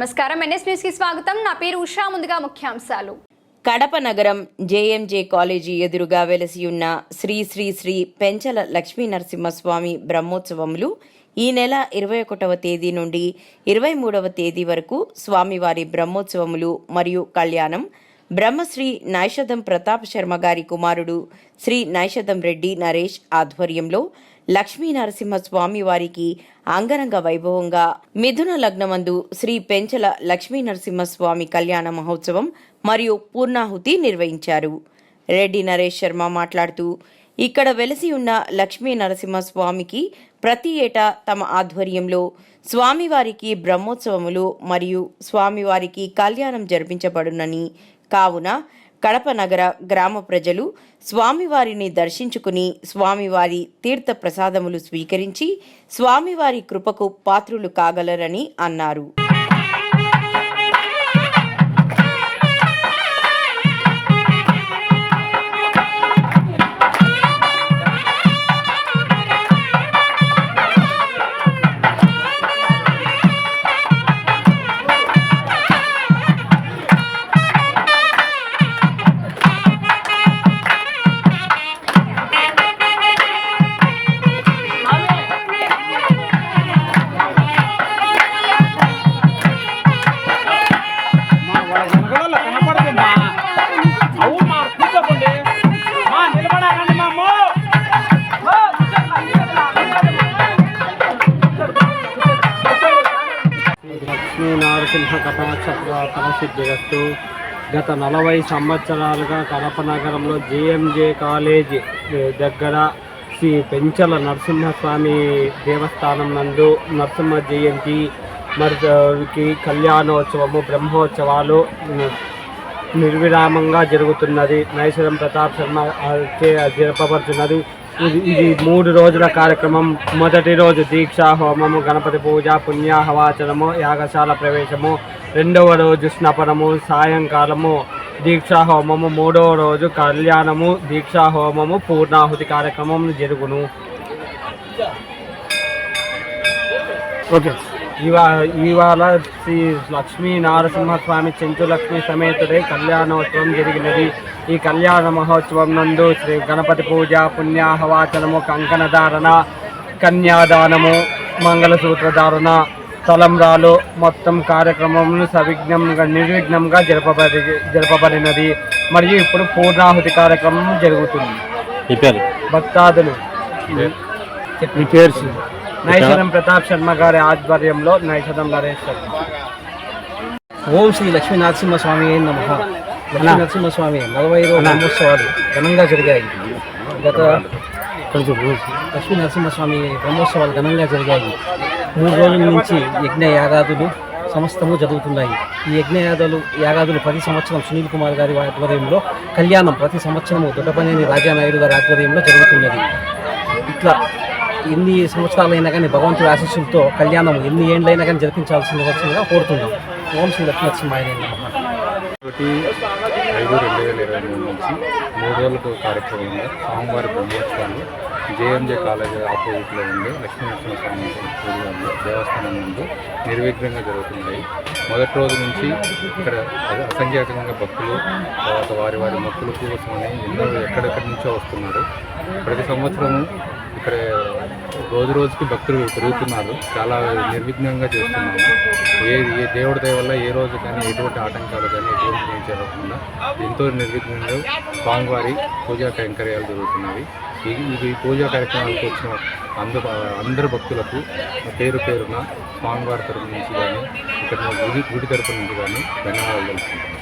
నమస్కారం. ఎన్ఎస్ న్యూస్కి స్వాగతం. నా పేరు ఉషా. ముందుగా ముఖ్యాంశాలు. కడప నగరం జేఎంజే కాలేజీ ఎదురుగా వెలసియున్న శ్రీ శ్రీ శ్రీ పెంచల లక్ష్మీ నరసింహస్వామి బ్రహ్మోత్సవములు ఈ నెల ఇరవై ఒకటవ తేదీ నుండి ఇరవై మూడవ తేదీ వరకు స్వామివారి బ్రహ్మోత్సవములు మరియు కళ్యాణం. బ్రహ్మశ్రీ నైషధం ప్రతాప్ శర్మ గారి కుమారుడు శ్రీ నైషధం రెడ్డి నరేష్ ఆధ్వర్యంలో లక్ష్మీ నరసింహ స్వామి వారికి అంగరంగ వైభవంగా మిథున లగ్నమందు శ్రీ పెంచల లక్ష్మీ నరసింహ స్వామి కళ్యాణ మహోత్సవం మరియు పూర్ణాహుతి నిర్వహించారు. రెడ్డి నరేష్ శర్మ మాట్లాడుతూ ఇక్కడ వెలసి ఉన్న లక్ష్మీ నరసింహ స్వామికి ప్రతి ఏటా తమ ఆధ్వర్యంలో స్వామివారికి బ్రహ్మోత్సవములు మరియు స్వామివారికి కళ్యాణం జరిపించబడునని కావున కడప నగర గ్రామ ప్రజలు స్వామివారిని దర్శించుకుని స్వామివారి తీర్థ ప్రసాదములు స్వీకరించి స్వామివారి కృపకు పాత్రులు కాగలరని అన్నారు. నరసింహ కథాచక్ర సిద్ధిరస్తు గత నలభై సంవత్సరాలుగా కడప నగరంలో జేఎంజే కాలేజ్ దగ్గర శ్రీ పెంచల నరసింహస్వామి దేవస్థానం నందు నరసింహ జయంతి మరికి కళ్యాణోత్సవము బ్రహ్మోత్సవాలు నిర్విరామంగా జరుగుతున్నది. నైశ్వరం ప్రతాప్ శర్మ జరపబడుతున్నది. ఇది ఇది మూడు రోజుల కార్యక్రమం. మొదటి రోజు దీక్షా హోమము గణపతి పూజ పుణ్యాహవాచనము యాగశాల ప్రవేశము. రెండవ రోజు స్నపనము సాయంకాలము దీక్షా హోమము. మూడవ రోజు కళ్యాణము దీక్షా హోమము పూర్ణాహుతి కార్యక్రమం జరుగును. ఓకే. ఇవా ఇవాళ శ్రీ లక్ష్మీ నారసింహస్వామి చెంచు లక్ష్మీ సమేతుడై కళ్యాణోత్సవం జరిగినది. ఈ కళ్యాణ మహోత్సవం నందు శ్రీ గణపతి పూజ పుణ్యాహవాచనము కంకణధారణ కన్యాదానము మంగళసూత్రధారణ తలంబ్రాలు మొత్తం కార్యక్రమములు సవిఘ్నంగా నిర్విఘ్నంగా జరపబడి జరపబడినది. మరియు ఇప్పుడు పూర్ణాహుతి కార్యక్రమం జరుగుతుంది. భక్తాదులు. నైషధం ప్రతాప్. శర్మ గారి ఆధ్వర్యంలో నైషధం నరేష్ శర్మ ఓం శ్రీ లక్ష్మీ నరసింహస్వామి నమ. లక్ష్మీ నరసింహస్వామి నలభై రోజు బ్రహ్మోత్సవాలు ఘనంగా జరిగాయి. గత కొంచెం లక్ష్మీ నరసింహస్వామి బ్రహ్మోత్సవాలు ఘనంగా జరిగాయి. మూడు రోజుల నుంచి యజ్ఞ యాగాదులు సమస్తము జరుగుతున్నాయి. ఈ యజ్ఞ యాగాదులు యాగాదులు ప్రతి సంవత్సరం సునీల్ కుమార్ గారి ఆధ్వర్యంలో కళ్యాణం ప్రతి సంవత్సరము దొడ్డపనేని రాజానాయుడు గారి ఆధ్వర్యంలో జరుగుతున్నది. ఇట్లా ఎన్ని సంవత్సరాలైనా కానీ భగవంతుడి ఆశీస్సులతో కళ్యాణం ఎన్ని ఏండ్లైనా కానీ జరిపించాల్సిందిగా కోరుతున్నాం. ఓం శ్రీ లక్ష్మీ ఒకటి ఐదు రెండు వేల ఇరవై మూడు నుంచి మూడు రోజులకు కార్యక్రమంగా స్వామివారి బ్రహ్మోత్సవాలు జేఎంజే కాలేజ్ ఆపోజిట్లో ఉండే లక్ష్మీనరసింహ స్వామి దేవస్థానం నుండి నిర్విఘ్నంగా జరుగుతున్నాయి. మొదటి రోజు నుంచి ఇక్కడ అస- అసంఖ్యాకంగా భక్తులు తర్వాత వారి వారి మొక్కులు కోసమని ఎన్నో ఎక్కడెక్కడి నుంచో వస్తున్నారు. ప్రతి సంవత్సరము ఇక్కడ రోజు రోజుకి భక్తులు పెరుగుతున్నారు. చాలా నిర్విఘ్నంగా చేస్తున్నాము. ఏ ఏ దేవుడి దయ వల్ల ఏ రోజు కానీ ఎటువంటి ఆటంకాలు కానీ ఎటువంటి ఏం జరగకుండా ఎంతో నిర్విఘ్నంగా స్వామివారి పూజా కైంకర్యాలు జరుగుతున్నాయి ఇది పూజా కార్యక్రమాలకు వచ్చిన అందరు అందరు భక్తులకు పేరు పేరున స్వామివారి తరపు నుంచి కానీ ఇక్కడ గుడి గుడి తరపు నుంచి కానీ ధన్యవాదాలు తెలుపుకుంటున్నాను